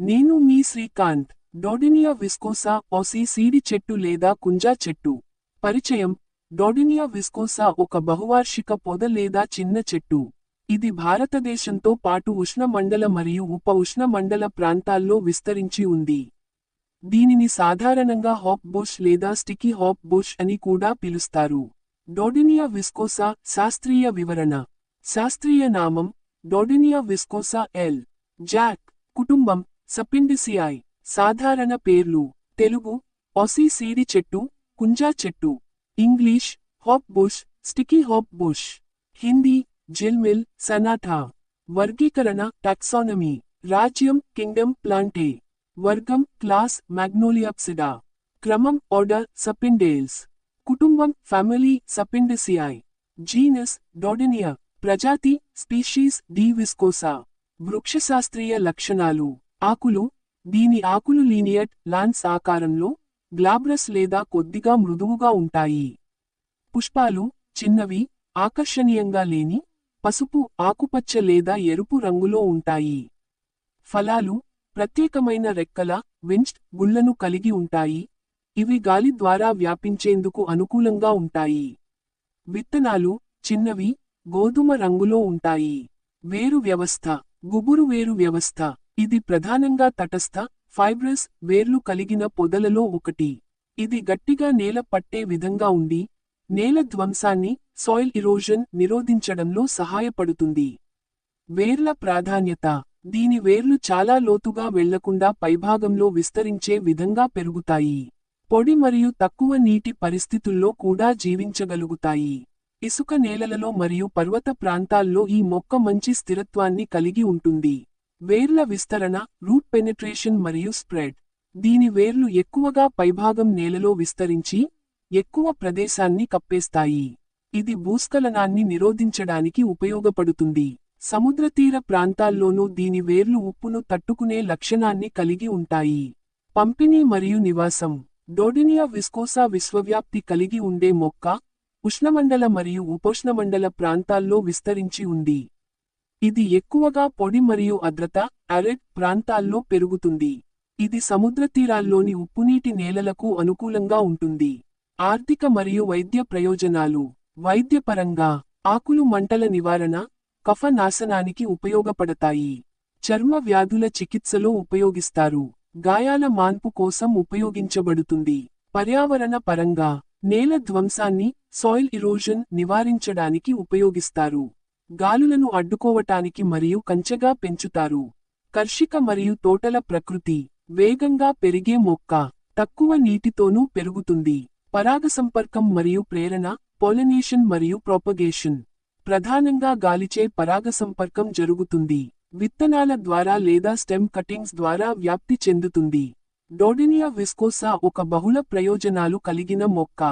నేను మీ Srikanth Dodonaea viscosa ఓసి సీడి చెట్టు లేదా కుంజా చెట్టు. పరిచయం డోడినియా విస్కోసా ఒక బహువార్షిక పొద లేదా చిన్న చెట్టు. ఇది భారతదేశంతో పాటు ఉష్ణమండల మరియు ఉప ఉష్ణమండల ప్రాంతాల్లో విస్తరించి ఉంది. దీనిని సాధారణంగా హాప్ బుష్ లేదా స్టికీ హాప్ బుష్ అని కూడా పిలుస్తారు. డోడినియా విస్కోసా శాస్త్రీయ వివరణ. శాస్త్రీయ నామం డోడినియా విస్కోసా ఎల్. జాక్ కుటుంబం సపిండిసియాయ్ సాధారణ పేర్లు తెలుగు ఒసీ సీడి చెట్టు కుంజా చెట్టు English hop bush sticky hop bush Hindi జిల్మిల్ సనాథా వర్గీకరణ టాక్సానమీ రాజ్యం కింగ్డమ్ ప్లాంటే వర్గం క్లాస్ మ్యాగ్నోలియాప్సిడా క్రమం ఆర్డర్ సపిండేల్స్ కుటుంబం ఫ్యామిలీ సపిండిసియాయ్ జీనస్ డోడెనియా ప్రజాతి స్పీషీస్ డి విస్కోసా వృక్షశాస్త్రీయ లక్షణాలు. ఆకులు దీని ఆకులు లీనియట్ లాన్స్ ఆకారంలో గ్లాబ్రస్ లేదా కొద్దిగా మృదువుగా ఉంటాయి. పుష్పాలు చిన్నవి ఆకర్షణీయంగా లేని పసుపు ఆకుపచ్చ లేదా ఎరుపు రంగులో ఉంటాయి. ఫలాలు ప్రత్యేకమైన రెక్కల వించ్డ్ గుళ్ళను కలిగి ఉంటాయి. ఇవి గాలి ద్వారా వ్యాపించేందుకు అనుకూలంగా ఉంటాయి. విత్తనాలు చిన్నవి గోధుమ రంగులో ఉంటాయి. వేరు వ్యవస్థ గుబురు వేరు వ్యవస్థ. ఇది ప్రధానంగా తటస్థ ఫైబ్రస్ వేర్లు కలిగిన పొదలలో ఒకటి. ఇది గట్టిగా నేల పట్టే విధంగా ఉండి నేల ధ్వంసాన్ని సాయిల్ ఇరోజన్ నిరోధించడంలో సహాయపడుతుంది. వేర్ల ప్రాధాన్యత. దీని వేర్లు చాలా లోతుగా వెళ్ళకుండా పైభాగంలో విస్తరించే విధంగా పెరుగుతాయి. పొడి మరియు తక్కువ నీటి పరిస్థితుల్లో కూడా జీవించగలుగుతాయి. ఇసుక నేలలలో మరియు పర్వత ప్రాంతాల్లో ఈ మొక్క మంచి స్థిరత్వాన్ని కలిగి ఉంటుంది. వేర్ల విస్తరణ రూట్ పెనెట్రేషన్ మరియు స్ప్రెడ్. దీని వేర్లు ఎక్కువగా పైభాగం నేలలో విస్తరించి ఎక్కువ ప్రదేశాన్ని కప్పేస్తాయి. ఇది భూస్ఖలనాన్ని నిరోధించడానికి ఉపయోగపడుతుంది. సముద్రతీర ప్రాంతాల్లోనూ దీని వేర్లు ఉప్పును తట్టుకునే లక్షణాన్ని కలిగి ఉంటాయి. పంపిణీ మరియు నివాసం. డోడినియా విస్కోసా విశ్వవ్యాప్తి కలిగి ఉండే మొక్క ఉష్ణమండల మరియు ఉపోష్ణమండల ప్రాంతాల్లో విస్తరించి ఉంది. ఇది ఎక్కువగా పొడి మరియు అద్రత అరెడ్ ప్రాంతాల్లో పెరుగుతుంది. ఇది సముద్రతీరాల్లోని ఉప్పునీటి నేలలకు అనుకూలంగా ఉంటుంది. ఆర్థిక మరియు వైద్య ప్రయోజనాలు. వైద్యపరంగా ఆకులు మంటల నివారణ కఫ నాశనానికి ఉపయోగపడతాయి. చర్మ వ్యాధుల చికిత్సలో ఉపయోగిస్తారు. గాయాల మాన్పు కోసం ఉపయోగించబడుతుంది. పర్యావరణ పరంగా నేల ధ్వంసాన్ని సాయిల్ ఇరోజన్ నివారించడానికి ఉపయోగిస్తారు. గాలులను అడ్డుకోవటానికి మరియు కంచెగా పెంచుతారు. కర్షిక మరియు తోటల ప్రకృతి వేగంగా పెరిగే మొక్క తక్కువ నీటితోనూ పెరుగుతుంది. పరాగసంపర్కం మరియు ప్రేరణ పోలినేషన్ మరియు ప్రోపగేషన్ ప్రధానంగా గాలిచే పరాగసంపర్కం జరుగుతుంది. విత్తనాల ద్వారా లేదా స్టెమ్ కటింగ్స్ ద్వారా వ్యాప్తి చెందుతుంది. డోడినియా విస్కోసా ఒక బహుళ ప్రయోజనాలు కలిగిన మొక్క.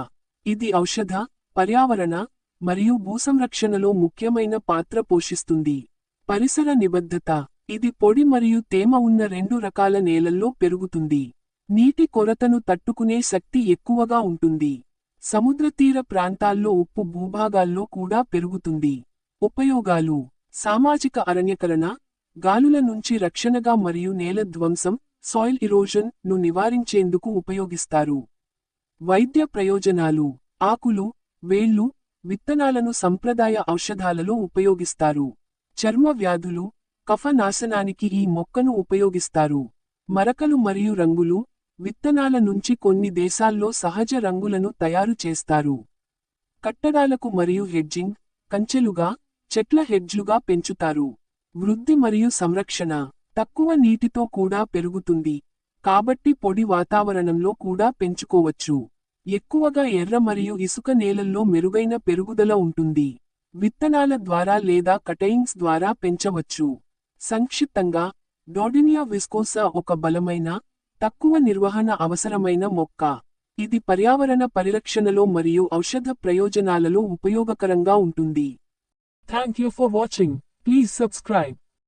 ఇది ఔషధ పర్యావరణ మరియు భూసంరక్షణలో ముఖ్యమైన పాత్ర పోషిస్తుంది. పరిసర నిబద్ధత. ఇది పొడి మరియు తేమ ఉన్న రెండు రకాల నేలల్లో పెరుగుతుంది. నీటి కొరతను తట్టుకునే శక్తి ఎక్కువగా ఉంటుంది. సముద్రతీర ప్రాంతాల్లో ఉప్పు భూభాగాల్లో కూడా పెరుగుతుంది. ఉపయోగాలు. సామాజిక అరణ్యకరణ. గాలుల నుంచి రక్షణగా మరియు నేల ధ్వంసం సాయిల్ ఇరోజన్ను నివారించేందుకు ఉపయోగిస్తారు. వైద్య ప్రయోజనాలు. ఆకులు వేళ్ళు విత్తనాలను సంప్రదాయ ఔషధాలలో ఉపయోగిస్తారు. చర్మ వ్యాధులు కఫ నాశనానికి ఈ మొక్కను ఉపయోగిస్తారు. మరకలు మరియు రంగులు విత్తనాల నుంచి కొన్ని దేశాల్లో సహజ రంగులను తయారు చేస్తారు. కట్టడాలకు మరియు హెడ్జింగ్ కంచెలుగా చెట్ల హెడ్జ్లుగా పెంచుతారు. వృద్ధి మరియు సంరక్షణ తక్కువ నీటితో కూడా పెరుగుతుంది. కాబట్టి పొడి వాతావరణంలో కూడా పెంచుకోవచ్చు. ఎక్కువగా ఎర్ర మరియు ఇసుక నేలల్లో మెరుగైన పెరుగుదల ఉంటుంది. విత్తనాల ద్వారా లేదా కటైయింగ్స్ ద్వారా పెంచవచ్చు. సంక్షిప్తంగా డోడినియా విస్కోసా ఒక బలమైన తక్కువ నిర్వహణ అవసరమైన మొక్క. ఇది పర్యావరణ పరిరక్షణలో మరియు ఔషధ ప్రయోజనాలలో ఉపయోగకరంగా ఉంటుంది. Thank you for watching please subscribe